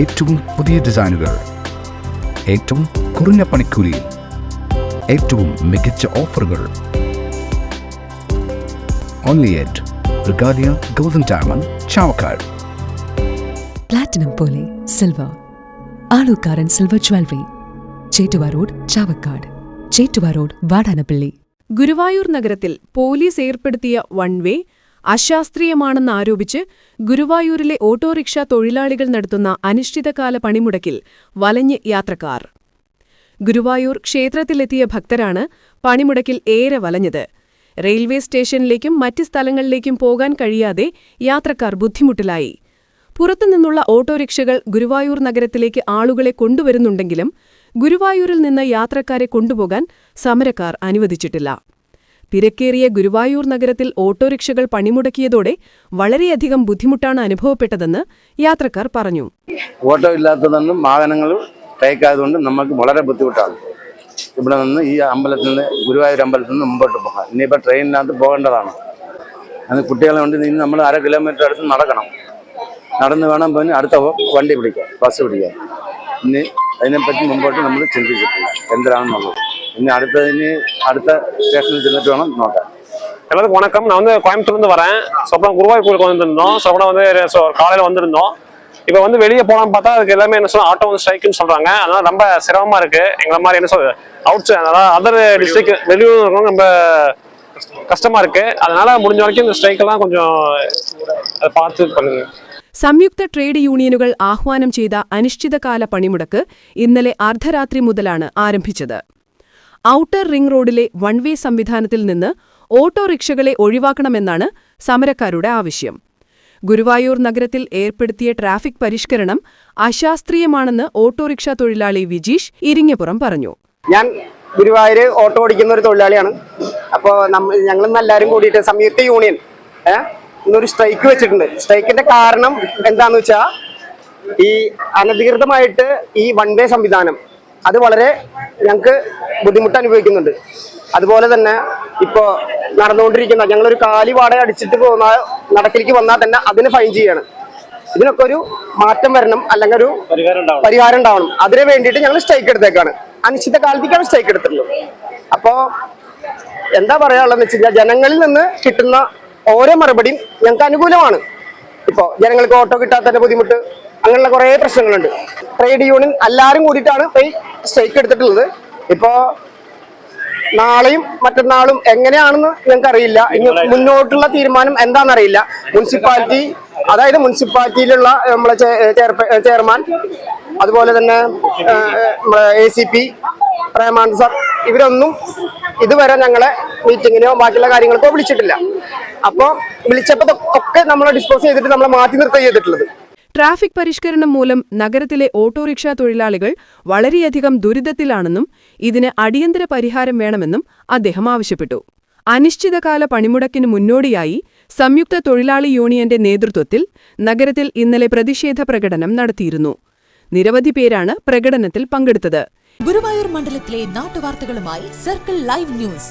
ഏറ്റവും പുതിയ ഡിസൈനുകൾ ഏറ്റവും കുറഞ്ഞ പണിക്കൂലിയിൽ ഏറ്റവും മികച്ച ഓഫറുകൾ. Only at regalia golden diamond Chavakkad platinum പോലെ silver Alukkaran silver jewellery Chettuva road Chavakkad Chettuva road Vadanappally. Guruvayur നഗരത്തിൽ പോലീസ് ഏർപ്പെടുത്തിയ വൺ വേ അശാസ്ത്രീയമാണെന്നാരോപിച്ച് ഗുരുവായൂരിലെ ഓട്ടോറിക്ഷ തൊഴിലാളികൾ നടത്തുന്ന അനിശ്ചിതകാല പണിമുടക്കിൽ വലഞ്ഞ് യാത്രക്കാർ. ഗുരുവായൂർ ക്ഷേത്രത്തിലെത്തിയ ഭക്തരാണ് പണിമുടക്കിൽ ഏറെ വലഞ്ഞത്. റെയിൽവേ സ്റ്റേഷനിലേക്കും മറ്റ് സ്ഥലങ്ങളിലേക്കും പോകാൻ കഴിയാതെ യാത്രക്കാർ ബുദ്ധിമുട്ടിലായി. പുറത്തുനിന്നുള്ള ഓട്ടോറിക്ഷകൾ ഗുരുവായൂർ നഗരത്തിലേക്ക് ആളുകളെ കൊണ്ടുവരുന്നുണ്ടെങ്കിലും ഗുരുവായൂരിൽ നിന്ന് യാത്രക്കാരെ കൊണ്ടുപോകാൻ സമരക്കാർ അനുവദിച്ചിട്ടില്ല. തിരക്കേറിയ ഗുരുവായൂർ നഗരത്തിൽ ഓട്ടോറിക്ഷകൾ പണിമുടക്കിയതോടെ വളരെയധികം ബുദ്ധിമുട്ടാണ് അനുഭവപ്പെട്ടതെന്ന് യാത്രക്കാർ പറഞ്ഞു. ഓട്ടോ ഇല്ലാത്തതെന്നും വാഹനങ്ങൾ സ്ട്രൈക്ക് നമുക്ക് വളരെ ബുദ്ധിമുട്ടാണ്. ഇവിടെ നിന്ന് ഈ അമ്പലത്തിൽ നിന്ന് ഗുരുവായൂർ അമ്പലത്തിൽ നിന്ന് മുമ്പോട്ട് പോകാം ഇനിയിപ്പോൾ ട്രെയിനിനകത്ത് പോകേണ്ടതാണ്. അത് കുട്ടികളെ കൊണ്ട് ഇനി നമ്മൾ അര കിലോമീറ്റർ അടുത്ത് നടക്കണം. നടന്ന് വേണം പോയി അടുത്ത വണ്ടി പിടിക്കാം ബസ് പിടിക്കാം ഇനി അതിനെപ്പറ്റി മുമ്പോട്ട് നമ്മൾ ചിന്തിച്ചിട്ടില്ല. എന്തിനാണെന്നുള്ളത്. ഇനി അടുത്തതിന് അടുത്ത സ്റ്റേഷനിൽ ചെന്നിട്ട് വേണം നോക്കാൻ எல்லாத்துக்கும் வணக்கம் நான் வந்து கோயம்புத்தூர்லேருந்து வரேன் ஸோ அப்புறம் குருவாயூர் கோயிலுக்கு வந்திருந்தோம் ஸோ அப்புறம் வந்து so காலையில் வந்திருந்தோம் இப்போ வந்து வெளியே போகலான்னு பார்த்தா அதுக்கு எல்லாமே என்ன சொல்ல ஆட்டோ வந்து ஸ்ட்ரைக்குன்னு சொல்கிறாங்க அதனால ரொம்ப சிரமமாக இருக்குது எங்களை மாதிரி என்ன சொல்றது அவுட் அதாவது அதர் டிஸ்ட்ரிக்ட் வெளியூர் இருக்கவங்க ரொம்ப கஷ்டமாக இருக்குது அதனால முடிஞ்ச வரைக்கும் இந்த ஸ்ட்ரைக்கெல்லாம் கொஞ்சம் அதை பார்த்து பண்ணுங்க സംയുക്ത ട്രേഡ് യൂണിയനുകൾ ആഹ്വാനം ചെയ്ത അനിശ്ചിതകാല പണിമുടക്ക് ഇന്നലെ അർദ്ധരാത്രി മുതലാണ് ആരംഭിച്ചത് ഔട്ടർ റിംഗ് റോഡിലെ വൺ വേ സംവിധാനത്തിൽ നിന്ന് ഓട്ടോറിക്ഷകളെ ഒഴിവാക്കണമെന്നാണ് സമരക്കാരുടെ ആവശ്യം. ഗുരുവായൂർ നഗരത്തിൽ ഏർപ്പെടുത്തിയ ട്രാഫിക് പരിഷ്കരണം അശാസ്ത്രീയമാണെന്ന് ഓട്ടോറിക്ഷ തൊഴിലാളി വിജീഷ് ഇരിങ്ങപ്പുറം പറഞ്ഞു. ഞാൻ ഗുരുവായൂര് ഓട്ടോ ഓടിക്കുന്ന ഒരു തൊഴിലാളിയാണ്. അപ്പോൾ നമ്മൾ ഞങ്ങൾ എല്ലാവരും കൂടിയിട്ട് സംയുക്ത യൂണിയൻ ഇന്നൊരു സ്ട്രൈക്ക് വെച്ചിട്ടുണ്ട്. സ്ട്രൈക്കിന്റെ കാരണം എന്താന്ന് വെച്ചാൽ ഈ അനധികൃതമായിട്ട് ഈ വൺ വേ സംവിധാനം അത് വളരെ ഞങ്ങൾക്ക് ബുദ്ധിമുട്ട് അനുഭവിക്കുന്നുണ്ട്. അതുപോലെ തന്നെ ഇപ്പോൾ നടന്നുകൊണ്ടിരിക്കുന്ന ഞങ്ങളൊരു കാലി വാടക അടിച്ചിട്ട് പോകുന്ന നടക്കിലേക്ക് വന്നാൽ തന്നെ അതിന് ഫൈൻ ചെയ്യാണ്. ഇതിനൊക്കെ ഒരു മാറ്റം വരണം അല്ലെങ്കിൽ ഒരു പരിഹാരം ഉണ്ടാവണം. അതിന് വേണ്ടിയിട്ട് ഞങ്ങൾ സ്ട്രൈക്ക് എടുത്തേക്കാണ്. അനിശ്ചിത കാലത്തേക്കാണ് സ്ട്രൈക്ക് എടുത്തിട്ടുള്ളത്. അപ്പോൾ എന്താ പറയാനുള്ളതെന്ന് വെച്ച് കഴിഞ്ഞാൽ ജനങ്ങളിൽ നിന്ന് കിട്ടുന്ന ഓരോ മറുപടിയും ഞങ്ങൾക്ക് അനുകൂലമാണ്. ഇപ്പോൾ ജനങ്ങൾക്ക് ഓട്ടോ കിട്ടാത്തതിന്റെ ബുദ്ധിമുട്ട് അങ്ങനെയുള്ള കുറേ പ്രശ്നങ്ങളുണ്ട്. ട്രേഡ് യൂണിയൻ എല്ലാവരും കൂടിയിട്ടാണ് ഈ സ്ട്രൈക്ക് എടുത്തിട്ടുള്ളത്. ഇപ്പോ നാളെയും മറ്റന്നാളും എങ്ങനെയാണെന്ന് ഞങ്ങൾക്ക് അറിയില്ല. ഇനി മുന്നോട്ടുള്ള തീരുമാനം എന്താണെന്നറിയില്ല. മുനിസിപ്പാലിറ്റി അതായത് മുനിസിപ്പാലിറ്റിയിലുള്ള നമ്മളെ ചെയർമാൻ അതുപോലെ തന്നെ നമ്മളെ A C P Rahman sir ഇവരൊന്നും ഇതുവരെ ഞങ്ങളെ മീറ്റിങ്ങിനോ ബാക്കിയുള്ള കാര്യങ്ങൾക്കോ വിളിച്ചിട്ടില്ല. അപ്പോൾ വിളിച്ചപ്പോൾ ഒക്കെ നമ്മളെ ഡിസ്പോസ് ചെയ്തിട്ട് നമ്മളെ മാറ്റി നിർത്തുക ചെയ്തിട്ടുള്ളത്. ട്രാഫിക് പരിഷ്കരണം മൂലം നഗരത്തിലെ ഓട്ടോറിക്ഷ തൊഴിലാളികൾ വളരെയധികം ദുരിതത്തിലാണെന്നും ഇതിന് അടിയന്തര പരിഹാരം വേണമെന്നും അദ്ദേഹം ആവശ്യപ്പെട്ടു. അനിശ്ചിതകാല പണിമുടക്കിന് മുന്നോടിയായി സംയുക്ത തൊഴിലാളി യൂണിയന്റെ നേതൃത്വത്തിൽ നഗരത്തിൽ ഇന്നലെ പ്രതിഷേധ പ്രകടനം നടത്തിയിരുന്നു. നിരവധി പേരാണ് പ്രകടനത്തിൽ പങ്കെടുത്തത്. ഗുരുവായൂർ മണ്ഡലത്തിലെ നാട്ടുവാർത്തകളുമായി സർക്കിൾ ലൈവ് ന്യൂസ്.